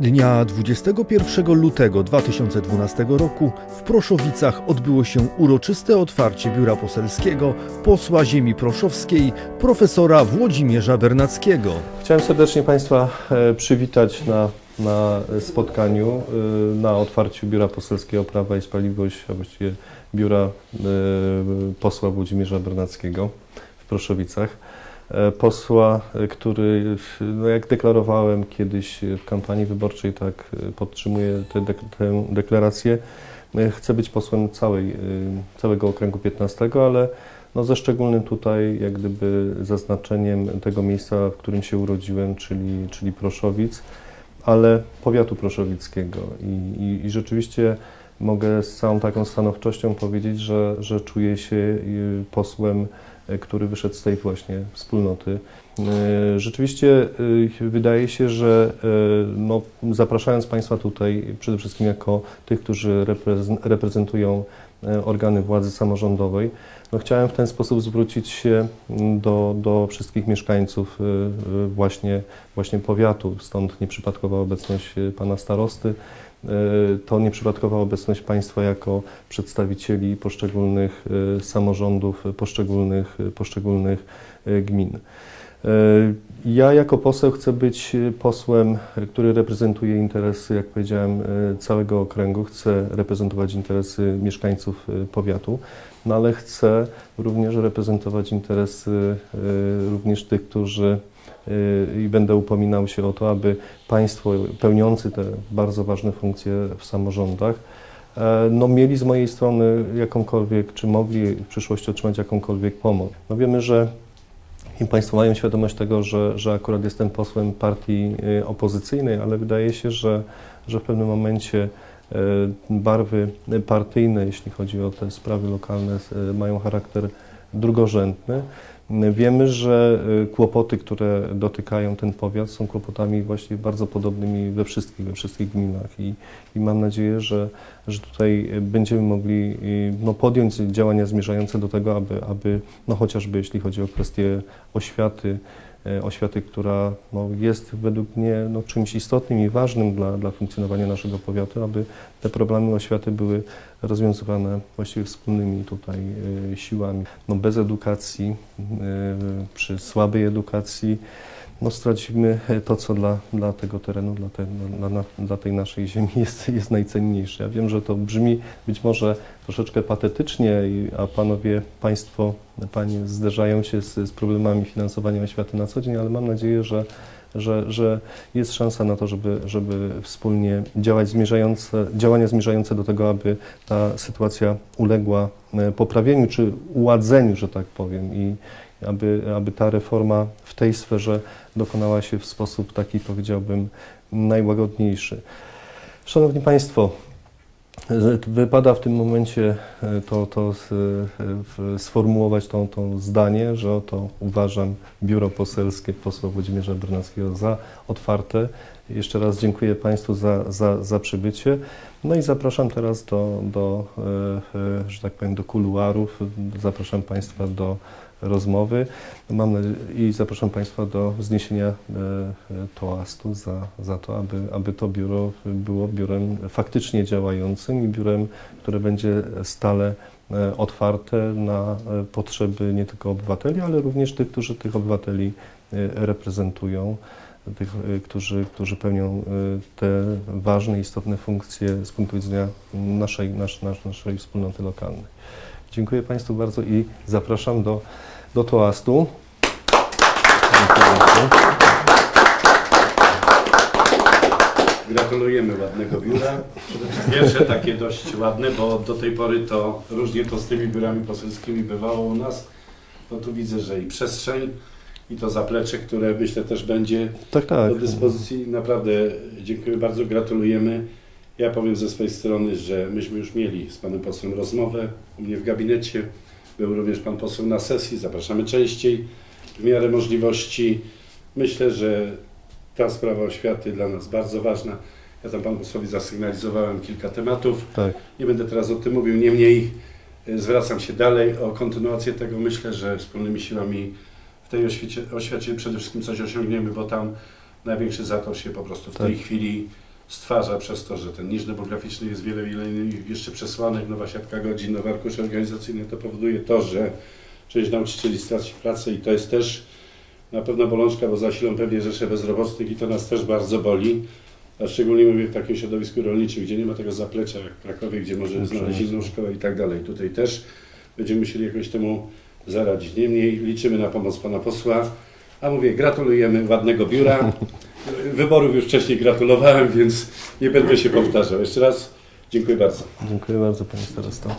Dnia 21 lutego 2012 roku w Proszowicach odbyło się uroczyste otwarcie biura poselskiego posła ziemi proszowskiej profesora Włodzimierza Bernackiego. Chciałem serdecznie Państwa e, przywitać na, na spotkaniu, e, na otwarciu Biura Poselskiego Prawa i Sprawiedliwość, a właściwie Biura e, posła Włodzimierza Bernackiego w Proszowicach. E, Posła, który, no jak deklarowałem kiedyś w kampanii wyborczej, tak e, podtrzymuję tę dek- tę deklarację, e, chcę być posłem całej, e, całego okręgu 15, ale no ze szczególnym tutaj jak gdyby zaznaczeniem tego miejsca, w którym się urodziłem, czyli, czyli Proszowic, ale powiatu proszowickiego. I, i, I rzeczywiście mogę z całą taką stanowczością powiedzieć, że, że czuję się posłem, który wyszedł z tej właśnie wspólnoty. Y, Rzeczywiście y, wydaje się, że no, zapraszając Państwa tutaj przede wszystkim jako tych, którzy reprezent- reprezentują organy władzy samorządowej, no, chciałem w ten sposób zwrócić się do, do wszystkich mieszkańców właśnie, właśnie powiatu. Stąd nieprzypadkowa obecność pana starosty, to nieprzypadkowa obecność państwa jako przedstawicieli poszczególnych y, samorządów, y, poszczególnych, poszczególnych gmin. Y, Ja jako poseł chcę być y, posłem, y, który reprezentuje interesy, jak powiedziałem, całego okręgu. Chcę reprezentować interesy mieszkańców powiatu, no ale chcę również reprezentować interesy również tych, którzy i będę upominał się o to, aby państwo pełniący te bardzo ważne funkcje w samorządach e, no, mieli z mojej strony jakąkolwiek, czy mogli w przyszłości otrzymać jakąkolwiek pomoc. No, wiemy, że i Państwo mają świadomość tego, że, że akurat jestem posłem partii y, opozycyjnej, ale wydaje się, że, że w pewnym momencie e, barwy partyjne, jeśli chodzi o te sprawy lokalne, e, mają charakter drugorzędny. Wiemy, że e, kłopoty, które dotykają ten powiat, są kłopotami właściwie bardzo podobnymi we wszystkich, we wszystkich gminach. I, i mam nadzieję, że, że tutaj będziemy mogli y, no, podjąć działania zmierzające do tego, aby, aby no, chociażby jeśli chodzi o kwestię oświaty, oświaty, która no, jest według mnie no, czymś istotnym i ważnym dla, dla funkcjonowania naszego powiatu, aby te problemy oświaty były rozwiązywane właściwie wspólnymi tutaj e, siłami. No, bez edukacji, e, przy słabej edukacji, no, stracimy to, co dla, dla tego terenu, dla, te, dla, dla, dla tej naszej ziemi jest, jest najcenniejsze. Ja wiem, że to brzmi być może troszeczkę patetycznie, a panowie, państwo, panie zderzają się z, z problemami finansowania oświaty na co dzień, ale mam nadzieję, że, że, że jest szansa na to, żeby, żeby wspólnie działać zmierzające, działania zmierzające do tego, aby ta sytuacja uległa e, poprawieniu czy uładzeniu, że tak powiem, i aby, aby ta reforma w tej sferze dokonała się w sposób taki, powiedziałbym, najłagodniejszy. Szanowni Państwo, wypada w tym momencie e, to, to e, sformułować to, to zdanie, że oto uważam biuro poselskie posła Włodzimierza Bernackiego za otwarte. Jeszcze raz dziękuję Państwu za, za, za przybycie. No i zapraszam teraz do, do e, że tak powiem, do kuluarów. Zapraszam Państwa do rozmowy. Mam i zapraszam Państwa do wzniesienia e, toastu za, za to, aby, aby to biuro było biurem faktycznie działającym i biurem, które będzie stale e, otwarte na e, potrzeby nie tylko obywateli, ale również tych, którzy tych obywateli reprezentują, tych, którzy, którzy pełnią te ważne, istotne funkcje z punktu widzenia naszej, nasz, nasz, naszej wspólnoty lokalnej. Dziękuję Państwu bardzo i zapraszam do, do toastu. Gratulujemy ładnego biura. Pierwsze takie dość ładne, bo do tej pory to różnie to z tymi biurami poselskimi bywało u nas. No tu widzę, że i przestrzeń, i to zaplecze, które myślę też będzie Tak, tak. do dyspozycji. Naprawdę dziękuję bardzo, gratulujemy. Ja powiem ze swojej strony, że myśmy już mieli z panem posłem rozmowę u mnie w gabinecie. Był również pan poseł na sesji, zapraszamy częściej w miarę możliwości. Myślę, że ta sprawa oświaty dla nas bardzo ważna. Ja tam panu posłowi zasygnalizowałem kilka tematów. Tak. Nie będę teraz o tym mówił, niemniej e, zwracam się dalej o kontynuację tego. Myślę, że wspólnymi siłami w tej oświecie, oświacie przede wszystkim coś osiągniemy, bo tam największy zator się po prostu w Tak. tej chwili stwarza przez to, że ten niż demograficzny jest wiele, wiele innych jeszcze przesłanek, nowa siatka godzin, nowe arkusze organizacyjne, to powoduje to, że część nauczycieli straci pracę i to jest też na pewno bolączka, bo zasilą pewnie rzesze bezrobotnych i to nas też bardzo boli. A szczególnie mówię w takim środowisku rolniczym, gdzie nie ma tego zaplecza jak w Krakowie, gdzie może znaleźć inną szkołę i tak dalej. Tutaj też będziemy musieli jakoś temu zaradzić. Niemniej liczymy na pomoc pana posła. A mówię, gratulujemy ładnego biura. Wyborów już wcześniej gratulowałem, więc nie będę się powtarzał. Jeszcze raz dziękuję bardzo. Dziękuję bardzo Panie Starosto.